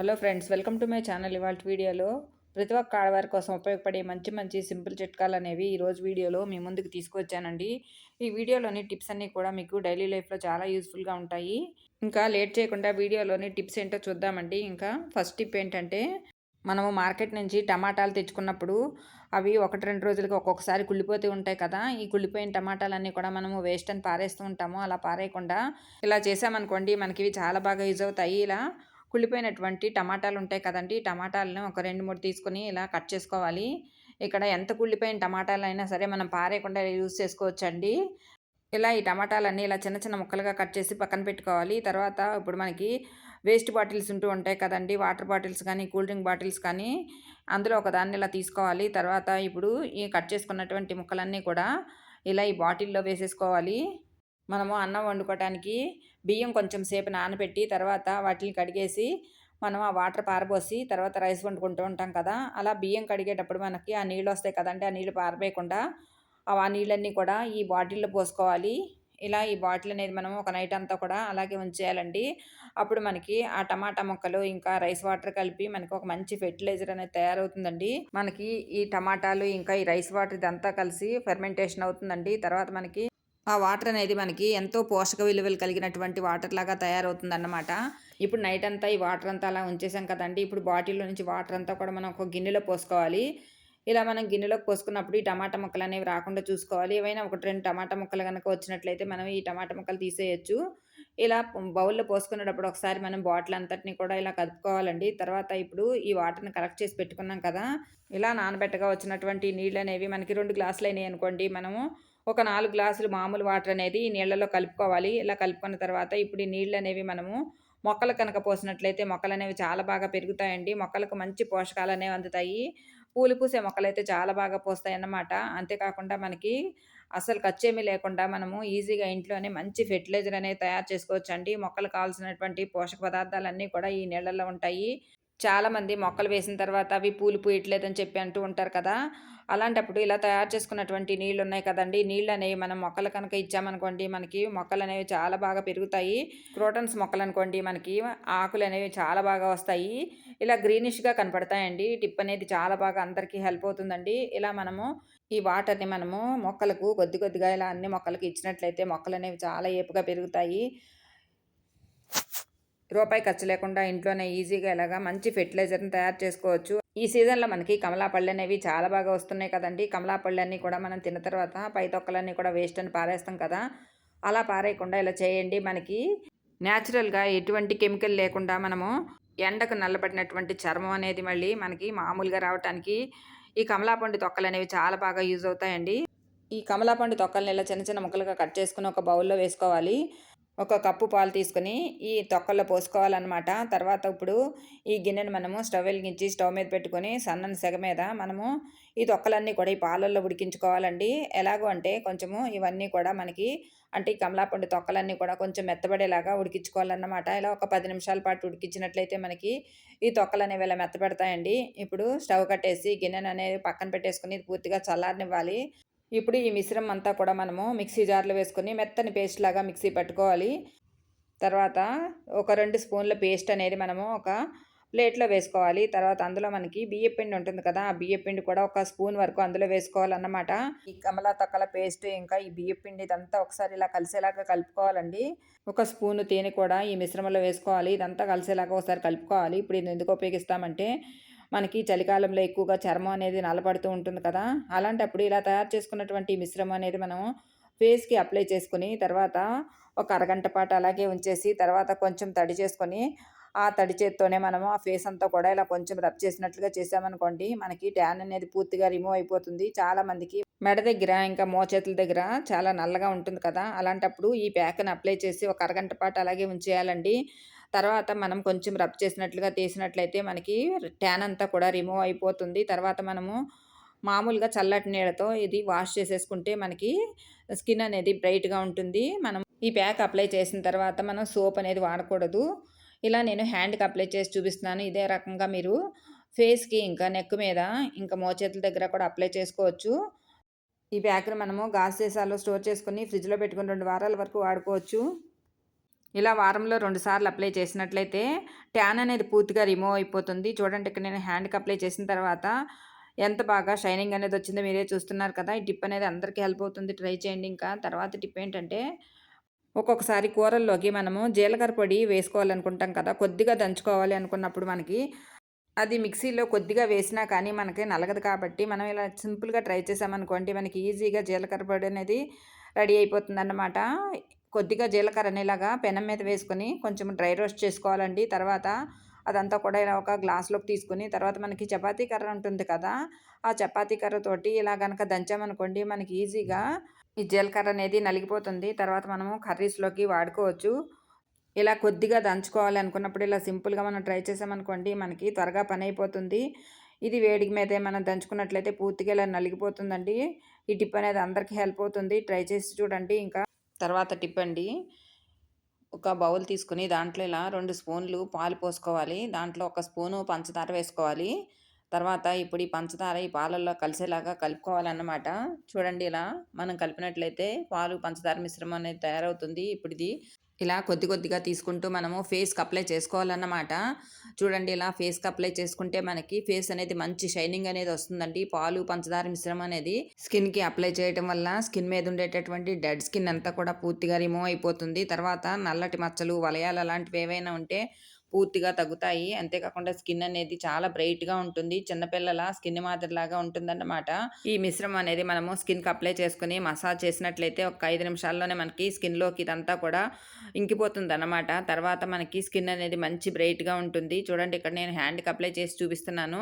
Hello friends welcome to my channel ఇవాళ వీడియోలో ప్రతి ఒక్క ఆడవారి కోసం ఉపయోగపడే మంచి మంచి సింపుల్ చిట్కాలు అనేవి ఈరోజు వీడియోలో మీ ముందుకు తీసుకొచ్చానండి. ఈ వీడియోలోని టిప్స్ అన్నీ కూడా మీకు డైలీ లైఫ్లో చాలా యూస్ఫుల్గా ఉంటాయి. ఇంకా లేట్ చేయకుండా వీడియోలోని టిప్స్ ఏంటో చూద్దామండి. ఇంకా ఫస్ట్ టిప్ ఏంటంటే మనము మార్కెట్ నుంచి టమాటాలు తెచ్చుకున్నప్పుడు అవి ఒకటి రెండు రోజులకి ఒక్కొక్కసారి కుళ్ళిపోతూ ఉంటాయి కదా. ఈ కుళ్ళిపోయిన టమాటాలన్నీ కూడా మనము వేస్ట్ అని పారేస్తూ ఉంటాము. అలా పారేయకుండా ఇలా చేసామనుకోండి మనకి ఇవి చాలా బాగా యూజ్ అవుతాయి. ఇలా కుళ్ళిపోయినటువంటి టమాటాలు ఉంటాయి కదండి టమాటాలను ఒక రెండు మూడు తీసుకొని ఇలా కట్ చేసుకోవాలి. ఇక్కడ ఎంత కుళ్ళిపోయిన టమాటాలు అయినా సరే మనం పారేయకుండా యూజ్ చేసుకోవచ్చండి. ఇలా ఈ టమాటాలన్నీ ఇలా చిన్న చిన్న ముక్కలుగా కట్ చేసి పక్కన పెట్టుకోవాలి. తర్వాత ఇప్పుడు మనకి వేస్ట్ బాటిల్స్ ఉంటూ ఉంటాయి కదండి వాటర్ బాటిల్స్ కానీ కూల్ డ్రింక్ బాటిల్స్ కానీ అందులో ఒక దాన్ని ఇలా తీసుకోవాలి. తర్వాత ఇప్పుడు ఈ కట్ చేసుకున్నటువంటి ముక్కలన్నీ కూడా ఇలా ఈ బాటిల్లో వేసేసుకోవాలి. మనము అన్నం వండుకోవటానికి బియ్యం కొంచెం సేపు నానబెట్టి తర్వాత వాటిని కడిగేసి మనం ఆ వాటర్ పారబోసి తర్వాత రైస్ వండుకుంటూ ఉంటాం కదా. అలా బియ్యం కడిగేటప్పుడు మనకి ఆ నీళ్ళు వస్తాయి కదండి. ఆ నీళ్ళు పారబోయకుండా ఆ నీళ్ళన్నీ కూడా ఈ బాటిల్లో పోసుకోవాలి. ఇలా ఈ బాటిల్ అనేది మనం ఒక నైట్ అంతా కూడా అలాగే ఉంచేయాలండి. అప్పుడు మనకి ఆ టమాటా ముక్కలు ఇంకా రైస్ వాటర్ కలిపి మనకి ఒక మంచి ఫెర్టిలైజర్ అనేది తయారవుతుందండి. మనకి ఈ టమాటాలు ఇంకా ఈ రైస్ వాటర్ ఇదంతా కలిసి ఫెర్మెంటేషన్ అవుతుందండి. తర్వాత మనకి ఆ వాటర్ అనేది మనకి ఎంతో పోషక విలువలు కలిగినటువంటి వాటర్ లాగా తయారవుతుందన్నమాట. ఇప్పుడు నైట్ అంతా ఈ వాటర్ అంతా అలా ఉంచేసాం కదండి. ఇప్పుడు బాటిల్లో నుంచి వాటర్ అంతా కూడా మనం ఒక గిన్నెలో పోసుకోవాలి. ఇలా మనం గిన్నెలోకి పోసుకున్నప్పుడు ఈ టమాటా ముక్కలు అనేవి రాకుండా చూసుకోవాలి. ఏవైనా ఒకటి రెండు టమాటా ముక్కలు కనుక వచ్చినట్లయితే మనం ఈ టమాటా ముక్కలు తీసేయచ్చు. ఇలా బౌల్లో పోసుకునేటప్పుడు ఒకసారి మనం బాటిల్ అంతటిని కూడా ఇలా కలుపుకోవాలండి తర్వాత ఇప్పుడు ఈ వాటర్ని కలెక్ట్ చేసి పెట్టుకున్నాం కదా. ఇలా నానబెట్టగా వచ్చినటువంటి నీళ్ళు అనేవి మనకి రెండు గ్లాసులు అయినాయి అనుకోండి. మనము ఒక నాలుగు గ్లాసులు మామూలు వాటర్ అనేది నీళ్ళలో కలుపుకోవాలి. ఇలా కలుపుకున్న తర్వాత ఇప్పుడు ఈ నీళ్ళు అనేవి మనము మొక్కలు కనుక పోసినట్లయితే మొక్కలు అనేవి చాలా బాగా పెరుగుతాయండి. మొక్కలకు మంచి పోషకాలు అనేవి అందుతాయి. పూలు పూసే మొక్కలైతే చాలా బాగా పోస్తాయి అన్నమాట అంతేకాకుండా మనకి అసలు ఖర్చేమీ లేకుండా మనము ఈజీగా ఇంట్లోనే మంచి ఫెర్టిలైజర్ అనేది తయారు చేసుకోవచ్చు అండి మొక్కలు కావాల్సినటువంటి పోషక పదార్థాలన్నీ కూడా ఈ నీళ్ళల్లో ఉంటాయి. చాలామంది మొక్కలు వేసిన తర్వాత అవి పూలు పూయట్లేదని చెప్పి అంటూ ఉంటారు కదా. అలాంటప్పుడు ఇలా తయారు చేసుకున్నటువంటి నీళ్ళు ఉన్నాయి కదండి. నీళ్ళు అనేవి మనం మొక్కలు కనుక ఇచ్చామనుకోండి మనకి మొక్కలు అనేవి చాలా బాగా పెరుగుతాయి. క్రోటన్స్ మొక్కలు అనుకోండి మనకి ఆకులు అనేవి చాలా బాగా వస్తాయి. ఇలా గ్రీనిష్గా కనపడతాయండి. టిప్ అనేది చాలా బాగా అందరికీ హెల్ప్ అవుతుందండి. ఇలా మనము ఈ వాటర్ని మనము మొక్కలకు కొద్ది కొద్దిగా ఇలా అన్ని మొక్కలకి ఇచ్చినట్లయితే మొక్కలు అనేవి చాలా ఏపుగా పెరుగుతాయి. రూపాయి ఖర్చు లేకుండా ఇంట్లోనే ఈజీగా ఇలాగా మంచి ఫెర్టిలైజర్ని తయారు చేసుకోవచ్చు. ఈ సీజన్లో మనకి కమలాపళ్ళు అనేవి చాలా బాగా వస్తున్నాయి కదండి. కమలాపళ్ళు అన్నీ కూడా మనం తిన్న తర్వాత పై తొక్కలన్నీ కూడా వేస్ట్ అని పారేస్తాం కదా. అలా పారేయకుండా ఇలా చేయండి. మనకి న్యాచురల్గా ఎటువంటి కెమికల్ లేకుండా మనము ఎండకు నల్లబడినటువంటి చర్మం అనేది మళ్ళీ మనకి మామూలుగా రావడానికి ఈ కమలాపండు తొక్కలు అనేవి చాలా బాగా యూజ్ అవుతాయండి. ఈ కమలాపండు తొక్కల్ని ఇలా చిన్న చిన్న ముక్కలుగా కట్ చేసుకుని ఒక బౌల్లో వేసుకోవాలి. ఒక కప్పు పాలు తీసుకొని ఈ తొక్కల్లో పోసుకోవాలన్నమాట. తర్వాత ఇప్పుడు ఈ గిన్నెను మనము స్టవ్ వెలిగించి స్టవ్ మీద పెట్టుకొని సన్నని సెగ మీద మనము ఈ తొక్కలన్నీ కూడా ఈ పాలల్లో ఉడికించుకోవాలండి. ఎలాగో అంటే కొంచెము ఇవన్నీ కూడా మనకి అంటే ఈ కమలాపండు తొక్కలన్నీ కూడా కొంచెం మెత్తబడేలాగా ఉడికించుకోవాలన్నమాట. ఇలా ఒక పది నిమిషాల పాటు ఉడికించినట్లయితే మనకి ఈ తొక్కలు అనేవి ఇలా మెత్తబెడతాయండి. ఇప్పుడు స్టవ్ కట్టేసి గిన్నెను అనేది పక్కన పెట్టేసుకుని పూర్తిగా చల్లారనివ్వాలి. ఇప్పుడు ఈ మిశ్రమం అంతా కూడా మనము మిక్సీ జార్లో వేసుకొని మెత్తని పేస్ట్ లాగా మిక్సీ పట్టుకోవాలి. తర్వాత ఒక రెండు స్పూన్ల పేస్ట్ అనేది మనము ఒక ప్లేట్లో వేసుకోవాలి. తర్వాత అందులో మనకి బియ్య పిండి ఉంటుంది కదా ఆ బియ్య పిండి కూడా ఒక స్పూన్ వరకు అందులో వేసుకోవాలన్నమాట. ఈ కమలా తొక్కల పేస్ట్ ఇంకా ఈ బియ్య పిండి ఇదంతా ఒకసారి ఇలా కలిసేలాగా కలుపుకోవాలండి. ఒక స్పూన్ తేనె కూడా ఈ మిశ్రమంలో వేసుకోవాలి. ఇదంతా కలిసేలాగా ఒకసారి కలుపుకోవాలి. ఇప్పుడు ఇది ఎందుకు ఉపయోగిస్తామంటే మనకి చలికాలంలో ఎక్కువగా చర్మం అనేది నలబడుతూ ఉంటుంది కదా. అలాంటప్పుడు ఇలా తయారు చేసుకున్నటువంటి మిశ్రమం అనేది మనం ఫేస్కి అప్లై చేసుకుని తర్వాత ఒక అరగంట పాటు అలాగే ఉంచేసి తర్వాత కొంచెం తడి చేసుకొని ఆ తడి చేత్తోనే మనము ఆ ఫేస్ అంతా కూడా ఇలా కొంచెం రబ్ చేసినట్లుగా చేసామనుకోండి మనకి ట్యాన్ అనేది పూర్తిగా రిమూవ్ అయిపోతుంది. చాలామందికి మెడ దగ్గర ఇంకా మోచేతుల దగ్గర చాలా నల్లగా ఉంటుంది కదా. అలాంటప్పుడు ఈ ప్యాక్ని అప్లై చేసి ఒక అరగంట పాటు అలాగే ఉంచేయాలండి. తర్వాత మనం కొంచెం రబ్ చేసినట్లుగా తీసినట్లయితే మనకి ట్యాన్ అంతా కూడా రిమూవ్ అయిపోతుంది. తర్వాత మనము మామూలుగా చల్లటి నీళ్ళతో ఇది వాష్ చేసేసుకుంటే మనకి స్కిన్ అనేది బ్రైట్గా ఉంటుంది. మనం ఈ ప్యాక్ అప్లై చేసిన తర్వాత మనం సోప్ అనేది వాడకూడదు. ఇలా నేను హ్యాండ్కి అప్లై చేసి చూపిస్తున్నాను. ఇదే రకంగా మీరు ఫేస్కి ఇంకా నెక్ మీద ఇంకా మోచేతుల దగ్గర కూడా అప్లై చేసుకోవచ్చు. ఈ ప్యాక్ని మనము గాజు సీసాలో స్టోర్ చేసుకుని ఫ్రిడ్జ్లో పెట్టుకుని రెండు వారాల వరకు వాడుకోవచ్చు. ఇలా వారంలో రెండుసార్లు అప్లై చేసినట్లయితే ట్యాన్ అనేది పూర్తిగా రిమూవ్ అయిపోతుంది. చూడండి ఇక్కడ నేను హ్యాండ్కి అప్లై చేసిన తర్వాత ఎంత బాగా షైనింగ్ అనేది వచ్చిందో మీరే చూస్తున్నారు కదా. ఈ టిప్ అనేది అందరికీ హెల్ప్ అవుతుంది. ట్రై చేయండి ఇంకా. తర్వాత టిప్ ఏంటంటే ఒక్కొక్కసారి కూరల్లోకి మనము జీలకర్ర పొడి వేసుకోవాలనుకుంటాం కదా. కొద్దిగా దంచుకోవాలి అనుకున్నప్పుడు మనకి అది మిక్సీలో కొద్దిగా వేసినా కానీ మనకి నలగదు కాబట్టి మనం ఇలా సింపుల్గా ట్రై చేసామనుకోండి మనకి ఈజీగా జీలకర్ర పొడి అనేది రెడీ అయిపోతుంది అన్నమాట కొద్దిగా జీలకర్ర అనేలాగా పెనం మీద వేసుకొని కొంచెం డ్రై రోస్ట్ చేసుకోవాలండి. తర్వాత అదంతా కూడా ఇలా ఒక గ్లాస్లోకి తీసుకుని తర్వాత మనకి చపాతీ కర్ర ఉంటుంది కదా ఆ చపాతీ కర్రతోటి ఇలా కనుక దంచామనుకోండి మనకి ఈజీగా ఈ జీలకర్ర అనేది నలిగిపోతుంది. తర్వాత మనము కర్రీస్లోకి వాడుకోవచ్చు. ఇలా కొద్దిగా దంచుకోవాలి అనుకున్నప్పుడు ఇలా సింపుల్గా మనం ట్రై చేసామనుకోండి మనకి త్వరగా పని అయిపోతుంది. ఇది వేడికి మీదే మనం దంచుకున్నట్లయితే పూర్తిగా ఇలా నలిగిపోతుందండి. ఈ టిప్ అనేది అందరికీ హెల్ప్ అవుతుంది. ట్రై చేసి చూడండి. ఇంకా తర్వాత టిప్ అండి ఒక బౌల్ తీసుకుని దాంట్లో ఇలా రెండు స్పూన్లు పాలు పోసుకోవాలి. దాంట్లో ఒక స్పూను పంచదార వేసుకోవాలి. తర్వాత ఇప్పుడు ఈ పంచదార ఈ పాలల్లో కలిసేలాగా కలుపుకోవాలన్నమాట. చూడండి ఇలా మనం కలిపినట్లయితే పాలు పంచదార మిశ్రమం అనేది తయారవుతుంది. ఇప్పుడు ఇది ఇలా కొద్ది కొద్దిగా తీసుకుంటూ మనము ఫేస్కి అప్లై చేసుకోవాలన్నమాట. చూడండి ఇలా ఫేస్కి అప్లై చేసుకుంటే మనకి ఫేస్ అనేది మంచి షైనింగ్ అనేది వస్తుందండి. పాలు పంచదార మిశ్రమం అనేది స్కిన్కి అప్లై చేయడం వల్ల స్కిన్ మీద ఉండేటటువంటి డెడ్ స్కిన్ అంతా కూడా పూర్తిగా రిమూవ్ అయిపోతుంది. తర్వాత నల్లటి మచ్చలు వలయాలు అలాంటివి ఏవైనా ఉంటే పూర్తిగా తగ్గుతాయి. అంతేకాకుండా స్కిన్ అనేది చాలా బ్రైట్గా ఉంటుంది. చిన్నపిల్లల స్కిన్ మాదిరిలాగా ఉంటుందన్నమాట. ఈ మిశ్రమం అనేది మనము స్కిన్కి అప్లై చేసుకుని మసాజ్ చేసినట్లయితే ఒక ఐదు నిమిషాల్లోనే మనకి స్కిన్లోకి ఇదంతా కూడా ఇంకిపోతుంది అన్నమాట తర్వాత మనకి స్కిన్ అనేది మంచి బ్రైట్గా ఉంటుంది. చూడండి ఇక్కడ నేను హ్యాండ్కి అప్లై చేసి చూపిస్తున్నాను.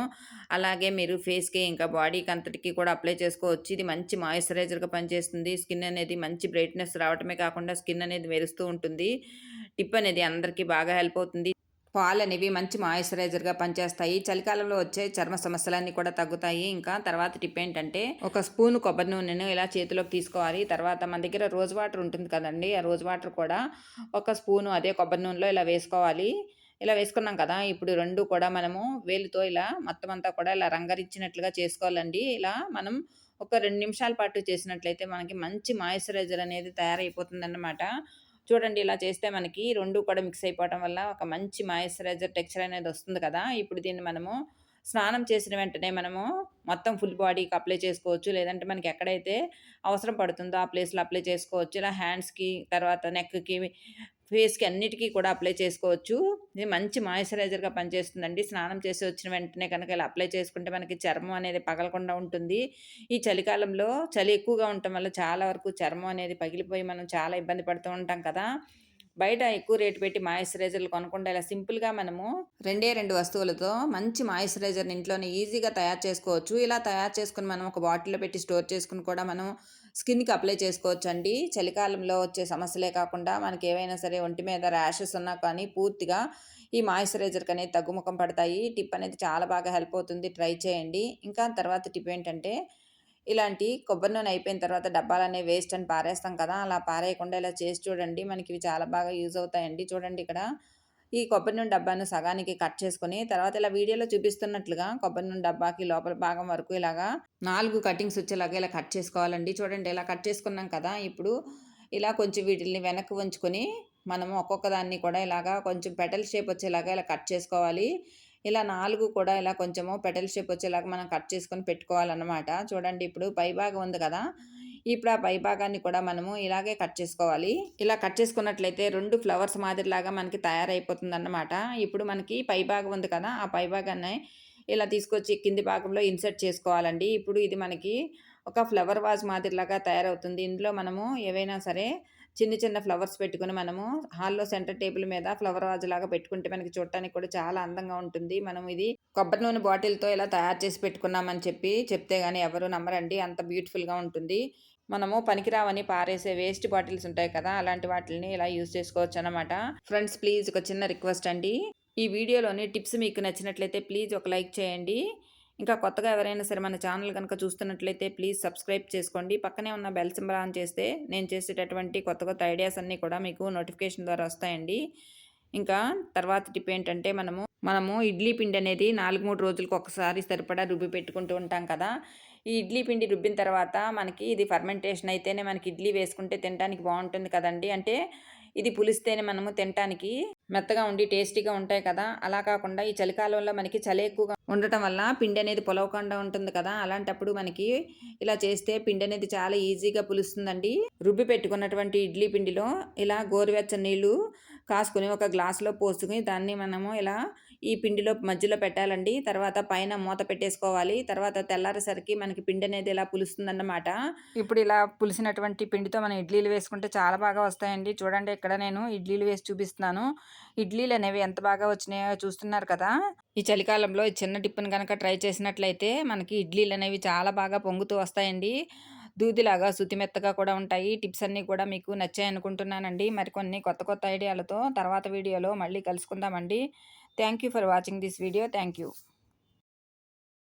అలాగే మీరు ఫేస్కి ఇంకా బాడీకి అంతటికి కూడా అప్లై చేసుకోవచ్చు. ఇది మంచి మాయిశ్చరైజర్గా పనిచేస్తుంది. స్కిన్ అనేది మంచి బ్రైట్నెస్ రావటమే కాకుండా స్కిన్ అనేది మెరుస్తూ ఉంటుంది. టిప్ అనేది అందరికీ బాగా హెల్ప్ అవుతుంది. పాలు అనేవి మంచి మాయిశ్చరైజర్గా పనిచేస్తాయి. చలికాలంలో వచ్చే చర్మ సమస్యలన్నీ కూడా తగ్గుతాయి. ఇంకా తర్వాత టిప్ ఏంటంటే ఒక స్పూన్ కొబ్బరి నూనెను ఇలా చేతిలోకి తీసుకోవాలి. తర్వాత మన దగ్గర రోజ్ వాటర్ ఉంటుంది కదండి ఆ రోజ్ వాటర్ కూడా ఒక స్పూను అదే కొబ్బరి నూనెలో ఇలా వేసుకోవాలి. ఇలా వేసుకున్నాం కదా ఇప్పుడు రెండు కూడా మనము వేలుతో ఇలా మొత్తం అంతా కూడా ఇలా రంగరించినట్లుగా చేసుకోవాలండి. ఇలా మనం ఒక రెండు నిమిషాల పాటు చేసినట్లయితే మనకి మంచి మాయిశ్చరైజర్ అనేది తయారైపోతుందన్నమాట. చూడండి ఇలా చేస్తే మనకి రెండు కూడా మిక్స్ అయిపోవడం వల్ల ఒక మంచి మాయిశ్చరైజర్ టెక్స్చర్ అనేది వస్తుంది కదా. ఇప్పుడు దీన్ని మనము స్నానం చేసిన వెంటనే మనము మొత్తం ఫుల్ బాడీకి అప్లై చేసుకోవచ్చు. లేదంటే మనకి ఎక్కడైతే అవసరం పడుతుందో ఆ ప్లేస్లో అప్లై చేసుకోవచ్చు. ఇలా హ్యాండ్స్కి తర్వాత నెక్కి ఫేస్కి అన్నిటికీ కూడా అప్లై చేసుకోవచ్చు. ఇది మంచి మాయిశ్చరైజర్గా పనిచేస్తుందండి. స్నానం చేసి వచ్చిన వెంటనే కనుక ఇలా అప్లై చేసుకుంటే మనకి చర్మం అనేది పగలకుండా ఉంటుంది. ఈ చలికాలంలో చలి ఎక్కువగా ఉండటం వల్ల చాలా వరకు చర్మం అనేది పగిలిపోయి మనం చాలా ఇబ్బంది పడుతూ ఉంటాం కదా. బయట ఎక్కువ రేటు పెట్టి మాయిశ్చరైజర్లు కొనకుండా ఇలా సింపుల్గా మనము రెండే రెండు వస్తువులతో మంచి మాయిశ్చరైజర్ని ఇంట్లోనే ఈజీగా తయారు చేసుకోవచ్చు. ఇలా తయారు చేసుకుని మనం ఒక బాటిల్లో పెట్టి స్టోర్ చేసుకుని కూడా మనం స్కిన్కి అప్లై చేసుకోవచ్చు అండి చలికాలంలో వచ్చే సమస్యలే కాకుండా మనకి ఏవైనా సరే ఒంటి మీద ర్యాషెస్ ఉన్నా కానీ పూర్తిగా ఈ మాయిశ్చరైజర్కి అనేది తగ్గుముఖం పడతాయి. టిప్ అనేది చాలా బాగా హెల్ప్ అవుతుంది. ట్రై చేయండి. ఇంకా తర్వాత టిప్ ఏంటంటే ఇలాంటి కొబ్బరి నూనె అయిపోయిన తర్వాత డబ్బాలనే వేస్ట్ అని పారేస్తాం కదా అలా పారేయకుండా ఇలా చేసి చూడండి. మనకి ఇవి చాలా బాగా యూజ్ అవుతాయండి. చూడండి ఇక్కడ. ఈ కొబ్బరి నూనె డబ్బాను సగానికి కట్ చేసుకుని తర్వాత ఇలా వీడియోలో చూపిస్తున్నట్లుగా కొబ్బరి నూనె డబ్బాకి లోపల భాగం వరకు ఇలాగా నాలుగు కటింగ్స్ వచ్చేలాగా ఇలా కట్ చేసుకోవాలండి. చూడండి ఇలా కట్ చేసుకున్నాం కదా ఇప్పుడు ఇలా కొంచెం వీటిని వెనక్కి ఉంచుకొని మనము ఒక్కొక్క దాన్ని కూడా ఇలాగా కొంచెం పెటల్ షేప్ వచ్చేలాగా ఇలా కట్ చేసుకోవాలి. ఇలా నాలుగు కూడా ఇలా కొంచెము పెటల్ షేప్ వచ్చేలాగా మనం కట్ చేసుకొని పెట్టుకోవాలన్నమాట. చూడండి ఇప్పుడు పై భాగం ఉంది కదా. ఇప్పుడు ఆ పై భాగాన్ని కూడా మనము ఇలాగే కట్ చేసుకోవాలి. ఇలా కట్ చేసుకున్నట్లయితే రెండు ఫ్లవర్స్ మాదిరిలాగా మనకి తయారైపోతుంది అన్నమాట ఇప్పుడు మనకి పై భాగం ఉంది కదా ఆ పై భాగాన్ని ఇలా తీసుకొచ్చి కింది భాగంలో ఇన్సర్ట్ చేసుకోవాలండి. ఇప్పుడు ఇది మనకి ఒక ఫ్లవర్ వాజ్ మాదిరిలాగా తయారవుతుంది. ఇందులో మనము ఏవైనా సరే చిన్న చిన్న ఫ్లవర్స్ పెట్టుకుని మనము హాల్లో సెంటర్ టేబుల్ మీద ఫ్లవర్ వాజ్ లాగా పెట్టుకుంటే మనకి చూడటానికి కూడా చాలా అందంగా ఉంటుంది. మనం ఇది కొబ్బరి నూనె బాటిల్తో ఇలా తయారు చేసి పెట్టుకున్నామని చెప్పి చెప్తే కానీ ఎవరు నమ్మరండి. అంత బ్యూటిఫుల్గా ఉంటుంది. మనము పనికిరావని పారేసే వేస్ట్ బాటిల్స్ ఉంటాయి కదా అలాంటి వాటిని ఇలా యూజ్ చేసుకోవచ్చు అనమాట ఫ్రెండ్స్ ప్లీజ్ ఒక చిన్న రిక్వెస్ట్ అండి. ఈ వీడియోలోని టిప్స్ మీకు నచ్చినట్లయితే ప్లీజ్ ఒక లైక్ చేయండి. ఇంకా కొత్తగా ఎవరైనా సరే మన ఛానల్ కనుక చూస్తున్నట్లయితే ప్లీజ్ సబ్స్క్రైబ్ చేసుకోండి. పక్కనే ఉన్న బెల్ సింబల్ ఆన్ చేస్తే నేను చేసేటటువంటి కొత్త కొత్త ఐడియాస్ అన్నీ కూడా మీకు నోటిఫికేషన్ ద్వారా వస్తాయండి. ఇంకా తర్వాత టిప్ ఏంటంటే మనము మనము ఇడ్లీ పిండి అనేది నాలుగు మూడు రోజులకు ఒకసారి సరిపడా రుబ్బి పెట్టుకుంటూ ఉంటాం కదా. ఈ ఇడ్లీ పిండి రుబ్బిన తర్వాత మనకి ఇది ఫర్మెంటేషన్ అయితేనే మనకి ఇడ్లీ వేసుకుంటే తినడానికి బాగుంటుంది కదండి. అంటే ఇది పులిస్తేనే మనము తినటానికి మెత్తగా ఉండి టేస్టీగా ఉంటాయి కదా. అలా కాకుండా ఈ చలికాలంలో మనకి చలి ఎక్కువగా ఉండటం వల్ల పిండి అనేది పొలవకుండా ఉంటుంది కదా. అలాంటప్పుడు మనకి ఇలా చేస్తే పిండి అనేది చాలా ఈజీగా పులుస్తుందండి. రుబ్బి పెట్టుకున్నటువంటి ఇడ్లీ పిండిలో ఇలా గోరువెచ్చని నీళ్ళు కాసుకుని ఒక గ్లాసులో పోసుకుని దాన్ని మనము ఇలా ఈ పిండిలో మధ్యలో పెట్టాలండి. తర్వాత పైన మూత పెట్టేసుకోవాలి. తర్వాత తెల్లారేసరికి మనకి పిండి అనేది ఇలా పులుస్తుందన్నమాట. ఇప్పుడు ఇలా పులిసినటువంటి పిండితో మనం ఇడ్లీలు వేసుకుంటే చాలా బాగా వస్తాయండి. చూడండి ఇక్కడ నేను ఇడ్లీలు వేసి చూపిస్తున్నాను. ఇడ్లీలు అనేవి ఎంత బాగా వచ్చినాయో చూస్తున్నారు కదా. ఈ చలికాలంలో ఈ చిన్న టిప్పుని కనుక ట్రై చేసినట్లయితే మనకి ఇడ్లీలు అనేవి చాలా బాగా పొంగుతూ వస్తాయండి. దూదిలాగా శుతిమెత్తగా కూడా ఉంటాయి. టిప్స్ అన్నీ కూడా మీకు నచ్చాయి అనుకుంటున్నానండి. మరికొన్ని కొత్త కొత్త ఐడియాలతో తర్వాత వీడియోలో మళ్ళీ కలుసుకుందామండి. Thank you for watching this video. Thank you.